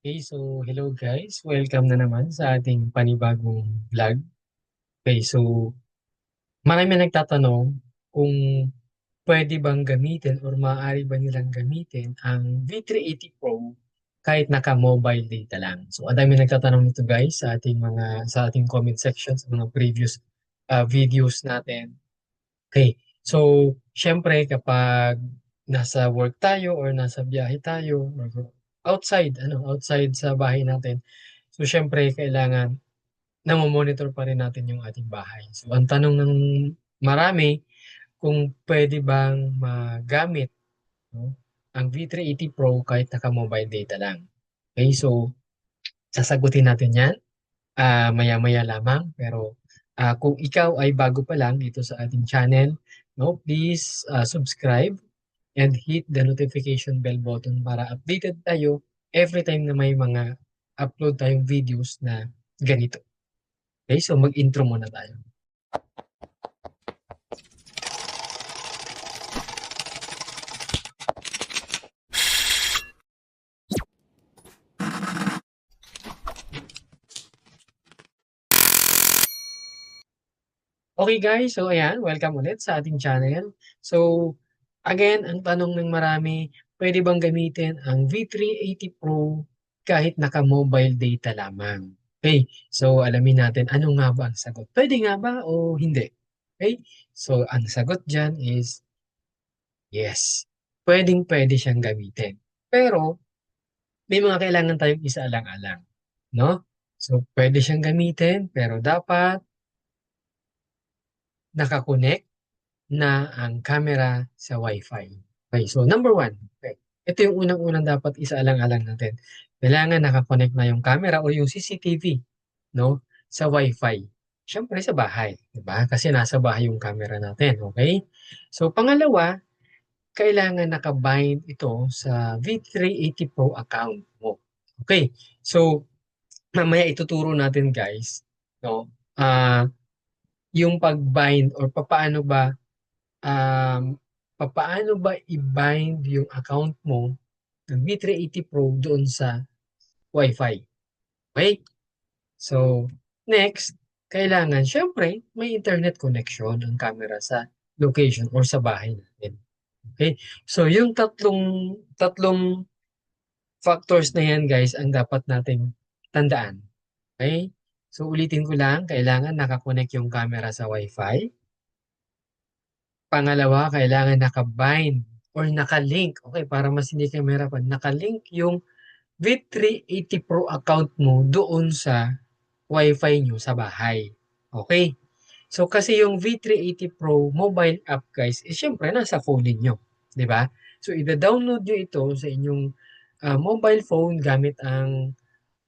Okay, so hello guys. Welcome na naman sa ating panibagong vlog. Okay, so marami nagtatanong kung pwede bang gamitin or maaari ba nilang gamitin ang V380 Pro kahit naka-mobile data lang. So, ang dami nagtatanong nito guys sa ating mga sa ating comment section sa mga previous uh, videos natin. Okay, so syempre kapag nasa work tayo or nasa biyahe tayo or outside, ano, outside sa bahay natin. So, syempre, kailangan namomonitor pa rin natin yung ating bahay. So, ang tanong ng marami, kung pwede bang magamit no, ang V380 Pro kahit naka-mobile data lang. Okay, so, sasagutin natin yan uh, maya-maya lamang. Pero, uh, kung ikaw ay bago pa lang dito sa ating channel, no, please uh, subscribe and hit the notification bell button para updated tayo every time na may mga upload tayong videos na ganito. Okay, so mag-intro muna tayo. Okay guys, so ayan, welcome ulit sa ating channel. So, again, ang tanong ng marami, pwede bang gamitin ang V380 Pro kahit naka-mobile data lamang? Okay, so alamin natin ano nga ba ang sagot. Pwede nga ba o hindi? Okay, so ang sagot dyan is yes, pwedeng pwede siyang gamitin. Pero, may mga kailangan tayong isaalang-alang. No? So, pwede siyang gamitin, pero dapat nakakonect na ang camera sa Wi-Fi. Okay, so number one, okay. ito yung unang-unang dapat isaalang-alang natin. Kailangan nakakonect na yung camera o yung CCTV no, sa Wi-Fi. Siyempre sa bahay, di ba? Kasi nasa bahay yung camera natin, okay? So pangalawa, kailangan nakabind ito sa V380 Pro account mo. Okay, so mamaya ituturo natin guys, no? Uh, yung pag-bind or papaano ba um, papaano ba i-bind yung account mo ng V380 Pro doon sa Wi-Fi. Okay? So, next, kailangan, syempre, may internet connection ang camera sa location or sa bahay natin. Okay? So, yung tatlong, tatlong factors na yan, guys, ang dapat nating tandaan. Okay? So, ulitin ko lang, kailangan nakakonect yung camera sa Wi-Fi. Pangalawa, kailangan naka-bind or naka-link. Okay, para mas hindi kayo mahirapan. Naka-link yung V380 Pro account mo doon sa Wi-Fi nyo sa bahay. Okay? So, kasi yung V380 Pro mobile app, guys, is syempre nasa phone ninyo. ba? Diba? So, i-download nyo ito sa inyong uh, mobile phone gamit ang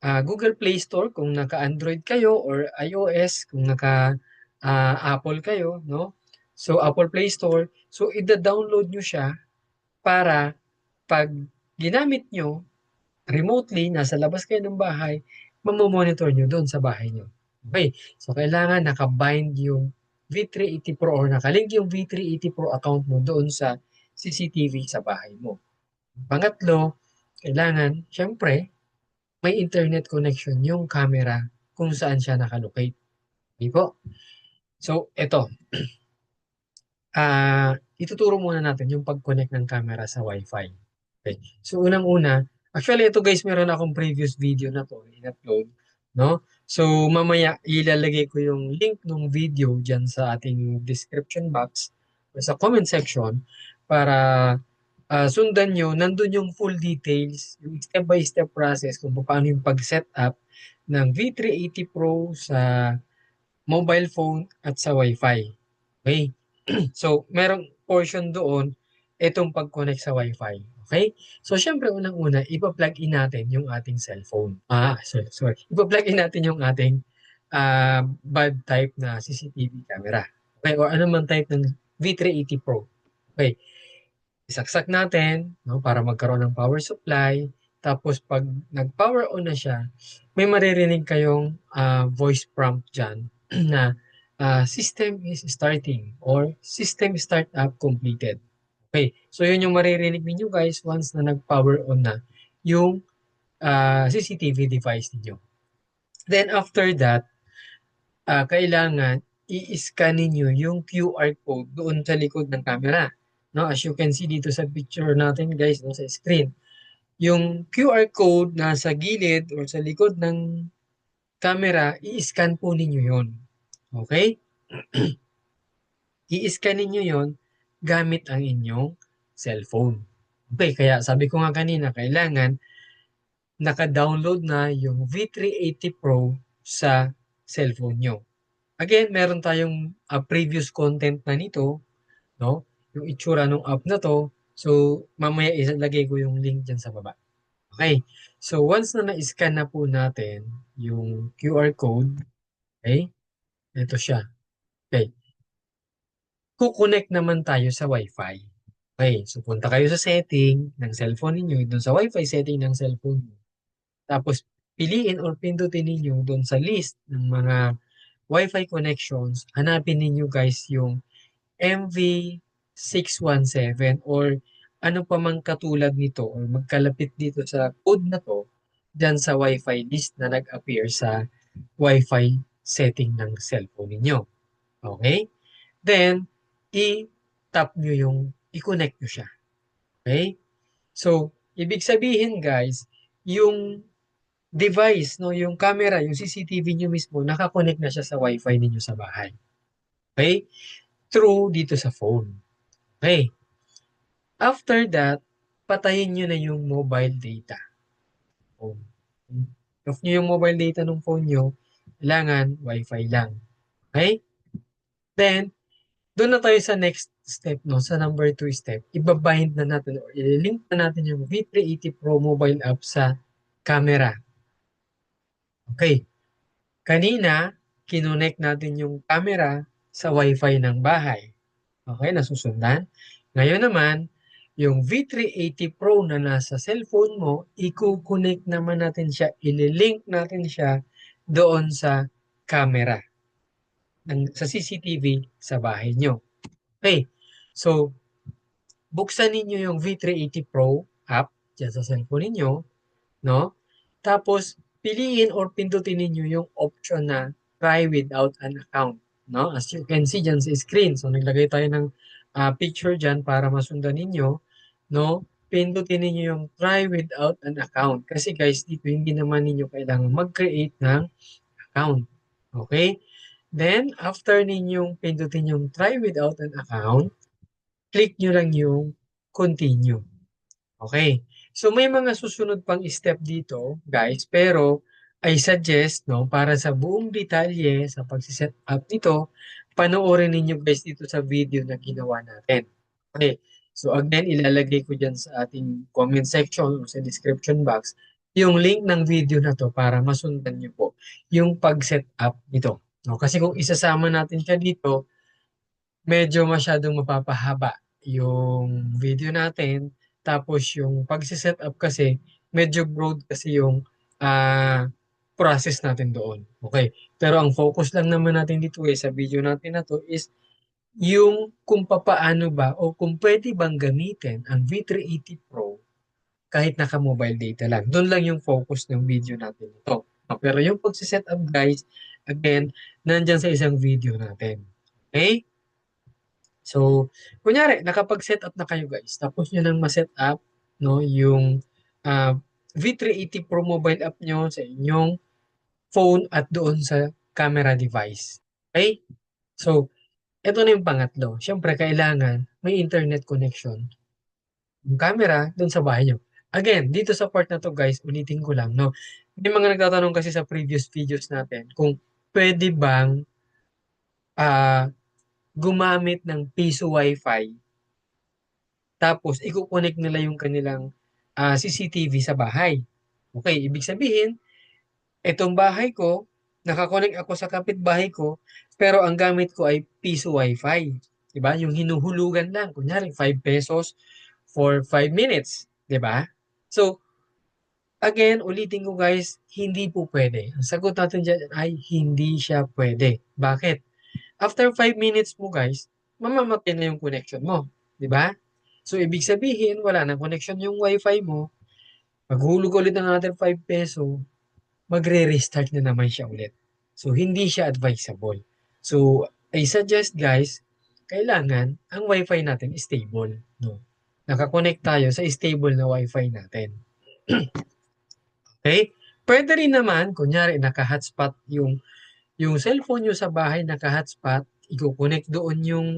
uh, Google Play Store kung naka-Android kayo or iOS kung naka-Apple uh, kayo, no? So, Apple Play Store. So, ida-download nyo siya para pag ginamit nyo remotely, nasa labas kayo ng bahay, mamomonitor nyo doon sa bahay nyo. Okay, so kailangan nakabind yung V380 Pro or nakalink yung V380 Pro account mo doon sa CCTV sa bahay mo. Pangatlo, kailangan, syempre, may internet connection yung camera kung saan siya nakalocate. Okay po? So, ito. uh, ituturo muna natin yung pag-connect ng camera sa Wi-Fi. Okay. So, unang-una, actually, ito guys, meron akong previous video na to, in-upload. No? So, mamaya, ilalagay ko yung link ng video dyan sa ating description box sa comment section para uh, sundan nyo, nandun yung full details, yung step-by-step process kung paano yung pag-set up ng V380 Pro sa mobile phone at sa Wi-Fi. Okay? so, merong portion doon itong pag-connect sa Wi-Fi. Okay? So, syempre, unang-una, ipa-plug in natin yung ating cellphone. Ah, sorry, sorry. Ipa-plug in natin yung ating uh, bad type na CCTV camera. Okay? O ano man type ng V380 Pro. Okay? isaksak natin no, para magkaroon ng power supply. Tapos pag nag-power on na siya, may maririnig kayong uh, voice prompt dyan na uh, system is starting or system startup completed. Okay, so yun yung maririnig ninyo guys once na nag-power on na yung uh, CCTV device ninyo. Then after that, uh, kailangan i-scan ninyo yung QR code doon sa likod ng camera. No, as you can see dito sa picture natin guys, no, sa screen. Yung QR code nasa gilid or sa likod ng camera, i-scan po ninyo yon. Okay? i-scan ninyo yon gamit ang inyong cellphone. Okay, kaya sabi ko nga kanina, kailangan naka-download na yung V380 Pro sa cellphone nyo. Again, meron tayong uh, previous content na nito, no? Yung itsura ng app na to. So, mamaya ilalagay ko yung link dyan sa baba. Okay. So, once na na-scan na po natin yung QR code, okay, ito siya. Okay. Kukonect naman tayo sa Wi-Fi. Okay, so punta kayo sa setting ng cellphone ninyo, doon sa Wi-Fi setting ng cellphone niyo. Tapos, piliin or pindutin ninyo doon sa list ng mga Wi-Fi connections, hanapin ninyo guys yung MV617 or ano pa mang katulad nito or magkalapit dito sa code na to dyan sa Wi-Fi list na nag-appear sa Wi-Fi setting ng cellphone ninyo. Okay? Then, i-tap nyo yung, i-connect nyo siya. Okay? So, ibig sabihin guys, yung device, no, yung camera, yung CCTV nyo mismo, nakakonect na siya sa Wi-Fi ninyo sa bahay. Okay? Through dito sa phone. Okay? After that, patayin nyo na yung mobile data. Phone. Off nyo yung mobile data ng phone nyo, kailangan Wi-Fi lang. Okay? Then, doon na tayo sa next step, no? Sa number 2 step, ibabind na natin or ililink na natin yung V380 Pro mobile app sa camera. Okay. Kanina, kinonect natin yung camera sa Wi-Fi ng bahay. Okay, nasusundan. Ngayon naman, yung V380 Pro na nasa cellphone mo, i-connect naman natin siya, ililink natin siya doon sa camera ng, sa CCTV sa bahay nyo. Okay, so buksan ninyo yung V380 Pro app dyan sa cellphone ninyo, no? Tapos, piliin or pindutin ninyo yung option na try without an account, no? As you can see dyan sa screen. So, naglagay tayo ng uh, picture dyan para masundan ninyo, no? Pindutin ninyo yung try without an account. Kasi guys, dito hindi naman ninyo kailangan mag-create ng account. Okay? Then, after ninyong pindutin yung try without an account, click nyo lang yung continue. Okay? So, may mga susunod pang step dito, guys, pero I suggest, no, para sa buong detalye sa pagsiset up nito, panoorin ninyo guys dito sa video na ginawa natin. Okay. So again, ilalagay ko dyan sa ating comment section o sa description box yung link ng video na to para masundan nyo po yung pag-set up nito. No? Kasi kung isasama natin siya dito, medyo masyadong mapapahaba yung video natin. Tapos yung pag-set up kasi, medyo broad kasi yung uh, process natin doon. Okay. Pero ang focus lang naman natin dito eh, sa video natin na to is yung kung papaano ba o kung pwede bang gamitin ang V380 Pro kahit naka-mobile data lang. Doon lang yung focus ng video natin ito. Pero yung pag-set up guys, again, nandyan sa isang video natin. Okay? So, kunyari, nakapag-set up na kayo guys. Tapos nyo nang ma-set up no, yung uh, V380 Pro mobile app nyo sa inyong phone at doon sa camera device. Okay? So, ito na yung pangatlo. Siyempre, kailangan may internet connection. Yung camera doon sa bahay nyo. Again, dito sa part na to guys, ulitin ko lang, no? May mga nagtatanong kasi sa previous videos natin kung pwede bang uh, gumamit ng piso wifi tapos i-connect nila yung kanilang uh, ah, CCTV sa bahay. Okay, ibig sabihin, Itong bahay ko, nakakonect ako sa kapitbahay ko, pero ang gamit ko ay piso wifi. Diba? Yung hinuhulugan lang. Kunyari, 5 pesos for 5 minutes. Diba? So, again, ulitin ko guys, hindi po pwede. Ang sagot natin dyan ay hindi siya pwede. Bakit? After 5 minutes mo guys, mamamatay na yung connection mo. Diba? So, ibig sabihin, wala nang connection yung wifi mo, Maghulog ulit ng another 5 peso, magre-restart na naman siya ulit. So, hindi siya advisable. So, I suggest guys, kailangan ang wifi natin stable. No? Nakakonect tayo sa stable na wifi natin. okay? Pwede rin naman, kunyari naka-hotspot yung yung cellphone nyo sa bahay naka-hotspot, i-connect doon yung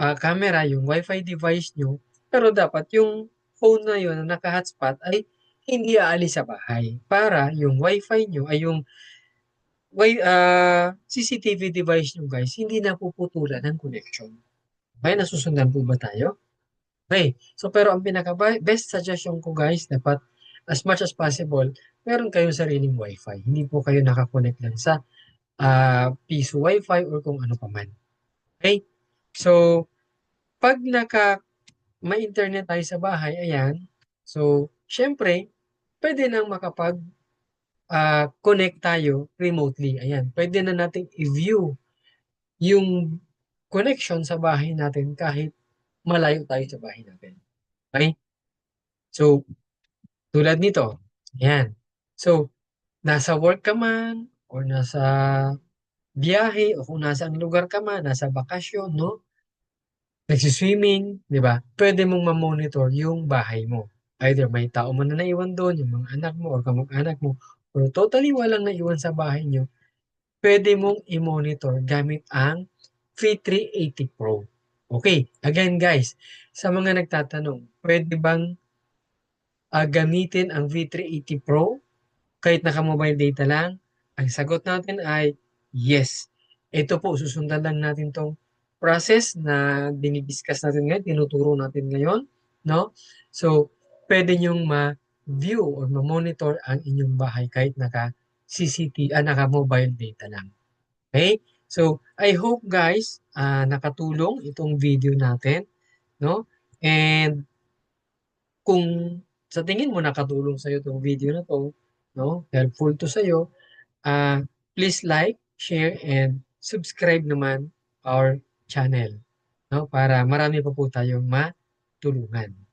ah, camera, yung wifi device nyo, pero dapat yung phone na yun na naka-hotspot ay hindi aalis sa bahay para yung wifi nyo ay yung wi- ah, CCTV device nyo guys, hindi napuputulan ng connection. Okay, nasusundan po ba tayo? Okay, so pero ang pinaka best suggestion ko guys, dapat as much as possible, meron kayong sariling wifi. Hindi po kayo nakakonect lang sa ah, piso wifi or kung ano pa man. Okay? So, pag naka may internet tayo sa bahay, ayan. So, syempre, pwede nang makapag ah, connect tayo remotely. Ayan. Pwede na nating i-view yung connection sa bahay natin kahit malayo tayo sa bahay natin. Okay? So, tulad nito. Ayan. So, nasa work ka man or nasa biyahe o kung nasa ang lugar ka man, nasa bakasyon, no? Nagsiswimming, di ba? Pwede mong ma-monitor yung bahay mo. Either may tao man na naiwan doon, yung mga anak mo or kamag-anak mo, or totally walang naiwan sa bahay nyo, pwede mong i-monitor gamit ang V380 Pro. Okay, again guys, sa mga nagtatanong, pwede bang ah, gamitin ang V380 Pro kahit naka-mobile data lang? Ang sagot natin ay yes. Ito po, susundan lang natin tong process na dinidiscuss natin ngayon, tinuturo natin ngayon, no? So, pwede nyong ma-view or ma-monitor ang inyong bahay kahit naka CCTV, ah, naka mobile data lang. Okay? So, I hope guys, ah, nakatulong itong video natin, no? And kung sa tingin mo nakatulong sa iyo itong video na to, no? Helpful to sa iyo, ah, please like, share, and subscribe naman our channel, no? Para marami pa po tayong matulungan.